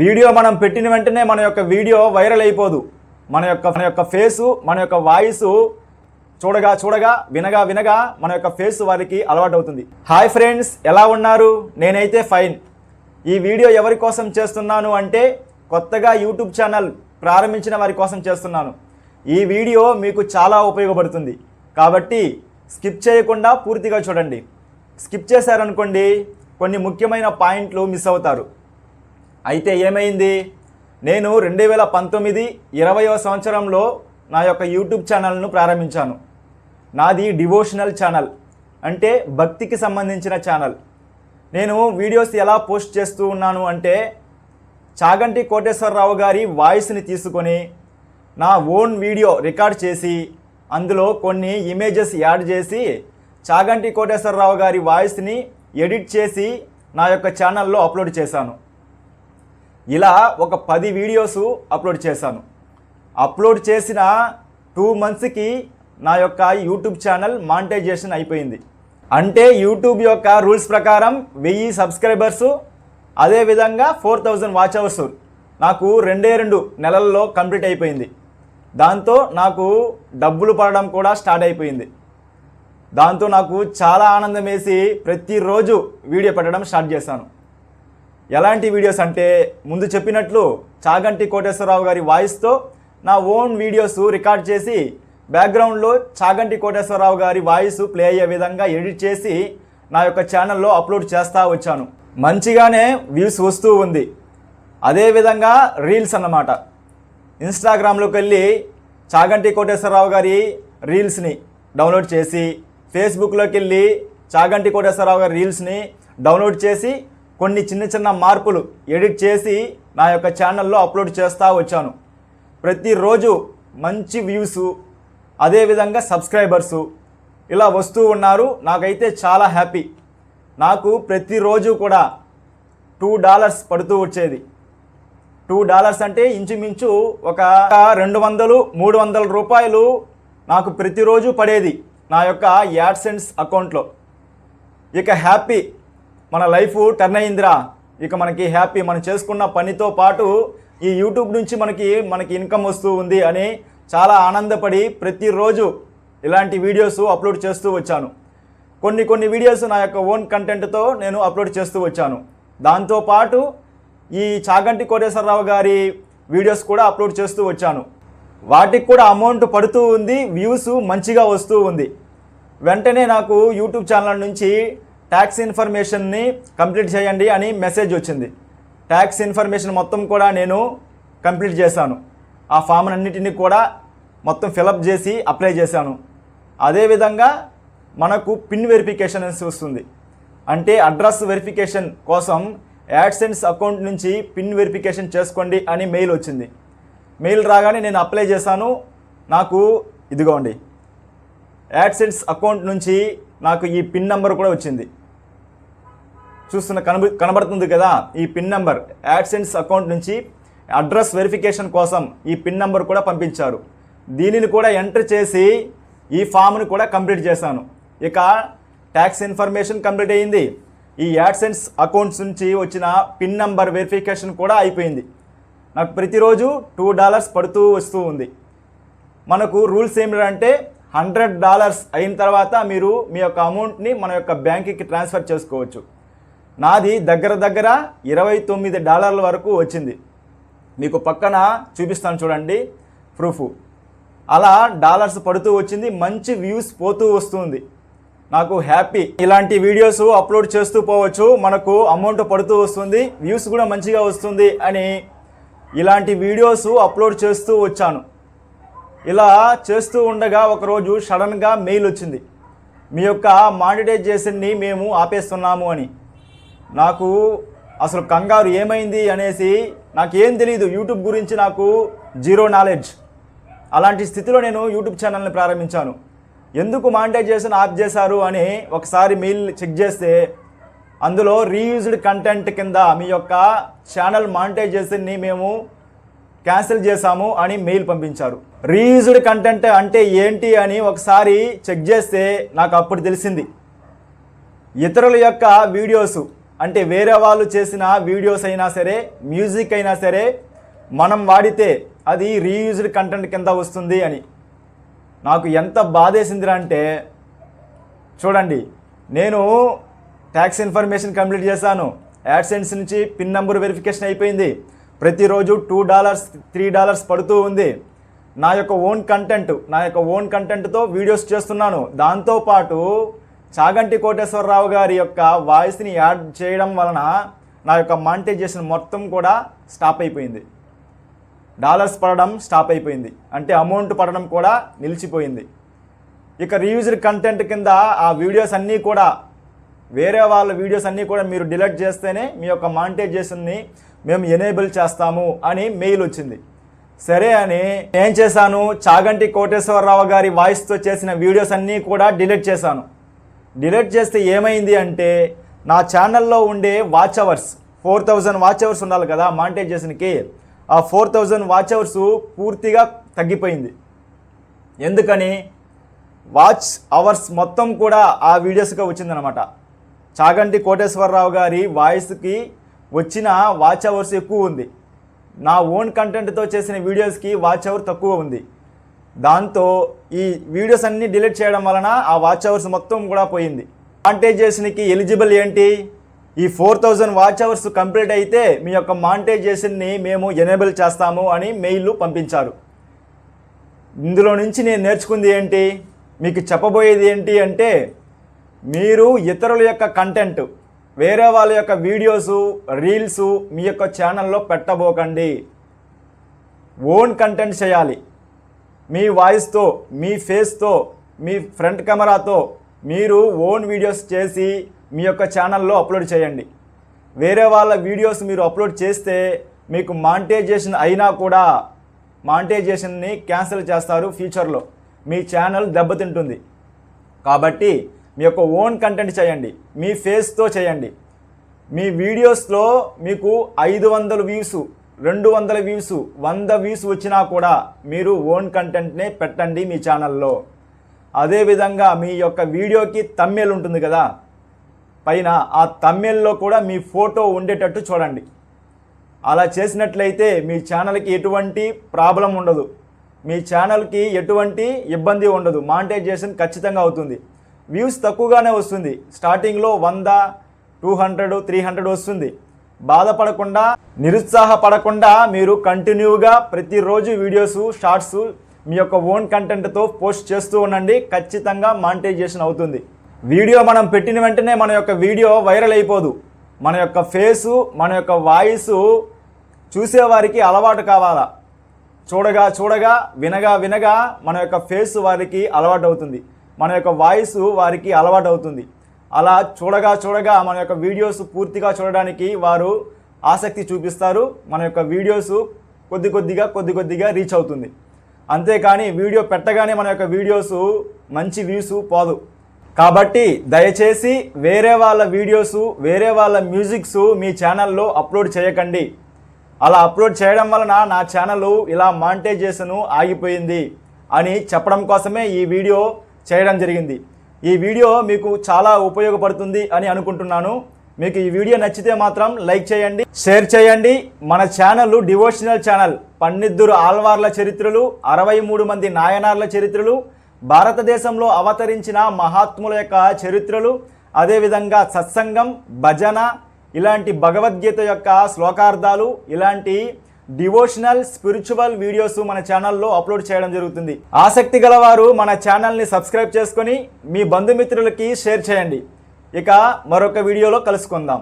Video మనం పెట్టిన వెంటనే మన యొక్క వీడియో వైరల్ అయిపోదు. మన యొక్క మన యొక్క ఫేసు మన యొక్క వాయిస్ చూడగా చూడగా వినగా వినగా మన యొక్క ఫేస్ వారికి అలవాటు అవుతుంది హాయ్ ఫ్రెండ్స్ ఎలా ఉన్నారు? నేనైతే ఫైన్. ఈ వీడియో ఎవరి కోసం చేస్తున్నాను అంటే కొత్తగా యూట్యూబ్ ఛానల్ ప్రారంభించిన వారి కోసం చేస్తున్నాను. ఈ వీడియో మీకు చాలా ఉపయోగపడుతుంది. కాబట్టి స్కిప్ చేయకుండా పూర్తిగా చూడండి. స్కిప్ చేశారనుకోండి కొన్ని ముఖ్యమైన పాయింట్లు మిస్ అవుతారు. అయితే ఏమైంది? నేను రెండు వేల పంతొమ్మిది ఇరవయో సంవత్సరంలో నా యొక్క యూట్యూబ్ ఛానల్ను ప్రారంభించాను. నాది డివోషనల్ ఛానల్ అంటే భక్తికి సంబంధించిన ఛానల్. నేను వీడియోస్ ఎలా పోస్ట్ చేస్తూ ఉన్నాను అంటే చాగంటి కోటేశ్వరరావు గారి వాయిస్ని తీసుకొని నా ఓన్ వీడియో రికార్డ్ చేసి అందులో కొన్ని ఇమేజెస్ యాడ్ చేసి చాగంటి కోటేశ్వరరావు గారి వాయిస్ని ఎడిట్ చేసి నా యొక్క ఛానల్లో అప్లోడ్ చేశాను. ఇలా ఒక పది వీడియోస్ అప్లోడ్ చేశాను. అప్లోడ్ చేసిన టూ మంత్స్కి నా యొక్క యూట్యూబ్ ఛానల్ మానిటైజేషన్ అయిపోయింది. అంటే యూట్యూబ్ యొక్క రూల్స్ ప్రకారం వెయ్యి సబ్స్క్రైబర్సు అదేవిధంగా ఫోర్ థౌజండ్ వాచ్ అవర్స్ నాకు రెండే రెండు నెలల్లో కంప్లీట్ అయిపోయింది. దాంతో నాకు డబ్బులు పడడం కూడా స్టార్ట్ అయిపోయింది. దాంతో నాకు చాలా ఆనందం వేసి ప్రతిరోజు వీడియో పెట్టడం స్టార్ట్ చేశాను. ఎలాంటి వీడియోస్ అంటే ముందు చెప్పినట్లు చాగంటి కోటేశ్వరరావు గారి వాయిస్తో నా ఓన్ వీడియోస్ రికార్డ్ చేసి బ్యాక్గ్రౌండ్లో చాగంటి కోటేశ్వరరావు గారి వాయిస్ ప్లే అయ్యే విధంగా ఎడిట్ చేసి నా యొక్క ఛానల్లో అప్లోడ్ చేస్తూ వచ్చాను. మంచిగానే వ్యూస్ వస్తూ ఉంది. అదేవిధంగా రీల్స్ అన్నమాట. ఇన్స్టాగ్రామ్లోకి వెళ్ళి చాగంటి కోటేశ్వరరావు గారి రీల్స్ని డౌన్లోడ్ చేసి ఫేస్బుక్లోకి వెళ్ళి చాగంటి కోటేశ్వరరావు గారి రీల్స్ని డౌన్లోడ్ చేసి కొన్ని చిన్న చిన్న మార్పులు ఎడిట్ చేసి నా యొక్క ఛానల్లో అప్లోడ్ చేస్తూ వచ్చాను. ప్రతిరోజు మంచి వ్యూస్ అదేవిధంగా సబ్స్క్రైబర్సు ఇలా వస్తూ ఉన్నారు. నాకైతే చాలా హ్యాపీ. నాకు ప్రతిరోజు కూడా టూ డాలర్స్ పడుతూ వచ్చేది. టూ డాలర్స్ అంటే ఇంచుమించు ఒక రెండు వందలు మూడు వందల రూపాయలు నాకు ప్రతిరోజు పడేది నా యొక్క యాడ్సెన్స్ అకౌంట్లో. ఇక హ్యాపీ మన లైఫ్ టర్న్ అయిందిరా ఇక మనకి హ్యాపీ మనం చేసుకున్న పనితో పాటు ఈ యూట్యూబ్ నుంచి మనకి మనకి ఇన్కమ్ వస్తూ ఉంది అని చాలా ఆనందపడి ప్రతిరోజు ఇలాంటి వీడియోస్ అప్లోడ్ చేస్తూ వచ్చాను. కొన్ని కొన్ని వీడియోస్ నా యొక్క ఓన్ కంటెంట్తో నేను అప్లోడ్ చేస్తూ వచ్చాను. దాంతోపాటు ఈ చాగంటి కోటేశ్వరరావు గారి వీడియోస్ కూడా అప్లోడ్ చేస్తూ వచ్చాను. వాటికి కూడా అమౌంట్ పడుతూ ఉంది వ్యూస్ మంచిగా వస్తూ ఉంది. వెంటనే నాకు యూట్యూబ్ ఛానల్ నుంచి ట్యాక్స్ ఇన్ఫర్మేషన్ని కంప్లీట్ చేయండి అని మెసేజ్ వచ్చింది. ట్యాక్స్ ఇన్ఫర్మేషన్ మొత్తం కూడా నేను కంప్లీట్ చేశాను. ఆ ఫామ్ అన్నిటిని కూడా మొత్తం ఫిలప్ చేసి అప్లై చేశాను. అదేవిధంగా మనకు పిన్ వెరిఫికేషన్ అనేసి వస్తుంది. అంటే అడ్రస్ వెరిఫికేషన్ కోసం యాడ్సెన్స్ అకౌంట్ నుంచి పిన్ వెరిఫికేషన్ చేసుకోండి అని మెయిల్ వచ్చింది. మెయిల్ రాగానే నేను అప్లై చేశాను. నాకు ఇదిగోండి. యాడ్సెన్స్ అకౌంట్ నుంచి నాకు ఈ పిన్ నెంబర్ కూడా వచ్చింది. చూస్తున్న కనబ కనబడుతుంది కదా ఈ పిన్ నెంబర్. యాడ్సెన్స్ అకౌంట్ నుంచి అడ్రస్ వెరిఫికేషన్ కోసం ఈ పిన్ నెంబర్ కూడా పంపించారు. దీనిని కూడా ఎంటర్ చేసి ఈ ఫామ్ని కూడా కంప్లీట్ చేశాను. ఇక ట్యాక్స్ ఇన్ఫర్మేషన్ కంప్లీట్ అయ్యింది ఈ యాడ్సెన్స్ అకౌంట్స్ నుంచి వచ్చిన పిన్ నెంబర్ వెరిఫికేషన్ కూడా అయిపోయింది. నాకు ప్రతిరోజు టూ డాలర్స్ పడుతూ వస్తూ ఉంది. మనకు రూల్స్ ఏమిటంటే హండ్రెడ్ డాలర్స్ అయిన తర్వాత మీరు మీ యొక్క అమౌంట్ని మన యొక్క బ్యాంక్కి ట్రాన్స్ఫర్ చేసుకోవచ్చు. నాది దగ్గర దగ్గర ఇరవై తొమ్మిది డాలర్ల వరకు వచ్చింది. మీకు పక్కన చూపిస్తాను చూడండి ప్రూఫ్ అలా డాలర్స్ పడుతూ వచ్చింది మంచి వ్యూస్ పోతూ వస్తుంది. నాకు హ్యాపీ ఇలాంటి వీడియోస్ అప్లోడ్ చేస్తూ పోవచ్చు మనకు అమౌంట్ పడుతూ వస్తుంది వ్యూస్ కూడా మంచిగా వస్తుంది అని ఇలాంటి వీడియోస్ అప్లోడ్ చేస్తూ వచ్చాను. ఇలా చేస్తూ ఉండగా ఒకరోజు సడన్గా మెయిల్ వచ్చింది. మీ యొక్క మానిటైజేషన్ని మేము ఆపేస్తున్నాము అని. నాకు అసలు కంగారు ఏమైంది అనేసి నాకేం తెలియదు యూట్యూబ్ గురించి నాకు జీరో నాలెడ్జ్. అలాంటి స్థితిలో నేను యూట్యూబ్ ఛానల్ని ప్రారంభించాను. ఎందుకు మానిటైజేషన్ ఆఫ్ చేశారు అని ఒకసారి మెయిల్ చెక్ చేస్తే అందులో రీయూజ్డ్ కంటెంట్ కింద మీ యొక్క ఛానల్ మానిటైజేషన్ని మేము క్యాన్సిల్ చేశాము అని మెయిల్ పంపించారు. రీయూజ్డ్ కంటెంట్ అంటే ఏంటి అని ఒకసారి చెక్ చేస్తే నాకు అప్పుడు తెలిసింది. ఇతరుల యొక్క వీడియోసు అంటే వేరే వాళ్ళు చేసిన వీడియోస్ అయినా సరే మ్యూజిక్ అయినా సరే మనం వాడితే అది రీయూజ్డ్ కంటెంట్ కింద వస్తుంది అని. నాకు ఎంత బాధేసిందిరా అంటే చూడండి నేను ట్యాక్స్ ఇన్ఫర్మేషన్ కంప్లీట్ చేశాను. యాడ్సెన్స్ నుంచి పిన్ నెంబర్ వెరిఫికేషన్ అయిపోయింది. ప్రతిరోజు టూ డాలర్స్ త్రీ డాలర్స్ పడుతూ ఉంది. నా యొక్క ఓన్ కంటెంట్ నా యొక్క ఓన్ కంటెంట్తో వీడియోస్ చేస్తున్నాను. దాంతోపాటు చాగంటి కోటేశ్వరరావు గారి యొక్క వాయిస్ని యాడ్ చేయడం వలన నా యొక్క మానిటైజేషన్ మొత్తం కూడా స్టాప్ అయిపోయింది. డాలర్స్ పడడం స్టాప్ అయిపోయింది. అంటే అమౌంట్ పడడం కూడా నిలిచిపోయింది. ఇక రీయూజ్డ్ కంటెంట్ కింద ఆ వీడియోస్ అన్నీ కూడా వేరే వాళ్ళ వీడియోస్ అన్నీ కూడా మీరు డిలీట్ చేస్తేనే మీ యొక్క మానిటైజేషన్ని మేము ఎనేబుల్ చేస్తాము అని మెయిల్ వచ్చింది. సరే అని నేను చేశాను? చాగంటి కోటేశ్వరరావు గారి వాయిస్తో చేసిన వీడియోస్ అన్నీ కూడా డిలీట్ చేశాను. డిలీట్ చేస్తే ఏమైంది అంటే నా ఛానల్లో ఉండే watch hours four thousand watch hours ఉండాలి కదా మానిటైజేషన్కి ఆ ఫోర్ థౌజండ్ వాచ్ అవర్స్ పూర్తిగా తగ్గిపోయింది. ఎందుకని? వాచ్ అవర్స్ మొత్తం కూడా ఆ వీడియోస్గా వచ్చిందనమాట చాగంటి కోటేశ్వరరావు గారి వాయిస్కి వచ్చిన వాచ్ అవర్స్ ఎక్కువ ఉంది. నా ఓన్ కంటెంట్తో చేసిన వీడియోస్కి వాచ్ అవర్ తక్కువ ఉంది. దాంతో ఈ వీడియోస్ అన్నీ డిలీట్ చేయడం వలన ఆ వాచ్ అవర్స్ మొత్తం కూడా పోయింది. మాంటేజేషన్కి ఎలిజిబుల్ ఏంటి? ఈ four thousand watch hours complete అయితే మీ యొక్క మాంటేజేషన్ని మేము ఎనేబుల్ చేస్తాము అని మెయిల్ పంపించారు. ఇందులో నుంచి నేను నేర్చుకుంది ఏంటి? మీకు చెప్పబోయేది ఏంటి అంటే మీరు ఇతరుల యొక్క కంటెంట్ వేరే వాళ్ళ యొక్క వీడియోసు రీల్స్ మీ యొక్క ఛానల్లో పెట్టబోకండి. ఓన్ కంటెంట్ చేయాలి. మీ వాయిస్తో మీ ఫేస్తో మీ ఫ్రంట్ కెమెరాతో మీరు ఓన్ వీడియోస్ చేసి మీ యొక్క ఛానల్లో అప్లోడ్ చేయండి. వేరే వాళ్ళ వీడియోస్ మీరు అప్లోడ్ చేస్తే మీకు మానిటైజేషన్ అయినా కూడా మానిటైజేషన్ని క్యాన్సిల్ చేస్తారు ఫ్యూచర్లో. మీ ఛానల్ దెబ్బతింటుంది. కాబట్టి మీ యొక్క ఓన్ కంటెంట్ చేయండి. మీ ఫేస్తో చేయండి. మీ వీడియోస్లో మీకు ఐదు వందల వ్యూస్ రెండు వందల వ్యూస్ వంద వ్యూస్ వచ్చినా కూడా మీరు ఓన్ కంటెంట్నే పెట్టండి మీ ఛానల్లో. అదేవిధంగా మీ యొక్క వీడియోకి తమ్మెల్ ఉంటుంది కదా? పైన ఆ తమ్మెల్లో కూడా మీ ఫోటో ఉండేటట్టు చూడండి. అలా చేసినట్లయితే మీ ఛానల్కి ఎటువంటి ప్రాబ్లం ఉండదు. మీ ఛానల్కి ఎటువంటి ఇబ్బంది ఉండదు. మానిటైజేషన్ ఖచ్చితంగా అవుతుంది. వ్యూస్ తక్కువగానే వస్తుంది. స్టార్టింగ్లో వంద టూ హండ్రెడ్ త్రీ హండ్రెడ్ వస్తుంది. బాధపడకుండా నిరుత్సాహపడకుండా మీరు కంటిన్యూగా ప్రతిరోజు వీడియోస్ షార్ట్స్ మీ యొక్క ఓన్ కంటెంట్తో పోస్ట్ చేస్తూ ఉండండి. ఖచ్చితంగా మానిటైజేషన్ అవుతుంది. వీడియో మనం పెట్టిన వెంటనే మన యొక్క వీడియో వైరల్ అయిపోదు. మన యొక్క ఫేసు మన యొక్క వాయిస్ చూసేవారికి అలవాటు కావాలా? చూడగా చూడగా వినగా వినగా మన యొక్క ఫేస్ వారికి అలవాటు అవుతుంది మన యొక్క వాయిస్ వారికి అలవాటు అవుతుంది అలా చూడగా చూడగా మన యొక్క వీడియోస్ పూర్తిగా చూడడానికి వారు ఆసక్తి చూపిస్తారు. మన యొక్క వీడియోస్ కొద్ది కొద్దిగా కొద్ది కొద్దిగా రీచ్ అవుతుంది. అంతేకాని వీడియో పెట్టగానే మన యొక్క వీడియోస్ మంచి వ్యూస్ పోదు. కాబట్టి దయచేసి వేరే వాళ్ళ వీడియోస్ వేరే వాళ్ళ మ్యూజిక్స్ మీ ఛానల్లో అప్లోడ్ చేయకండి. అలా అప్లోడ్ చేయడం వలన నా ఛానల్ ఇలా మానిటైజేషన్ ఆగిపోయింది అని చెప్పడం కోసమే ఈ వీడియో చేయడం జరిగింది. ఈ వీడియో మీకు చాలా ఉపయోగపడుతుంది అని అనుకుంటున్నాను. మీకు ఈ వీడియో నచ్చితే మాత్రం లైక్ చేయండి షేర్ చేయండి. మన ఛానల్ డివోషనల్ ఛానల్ పన్నిద్దురు ఆల్వార్ల చరిత్రలు అరవై మూడు మంది నాయనార్ల చరిత్రలు భారతదేశంలో అవతరించిన మహాత్ముల యొక్క చరిత్రలు అదేవిధంగా సత్సంగం భజన ఇలాంటి భగవద్గీత యొక్క శ్లోకార్థాలు ఇలాంటి డివోషనల్ స్పిరిచువల్ వీడియోస్ మన ఛానల్లో అప్లోడ్ చేయడం జరుగుతుంది. ఆసక్తి గలవారు మన ఛానల్ని సబ్స్క్రైబ్ చేసుకొని మీ బంధుమిత్రులకి షేర్ చేయండి. ఇక మరొక వీడియోలో కలుసుకుందాం.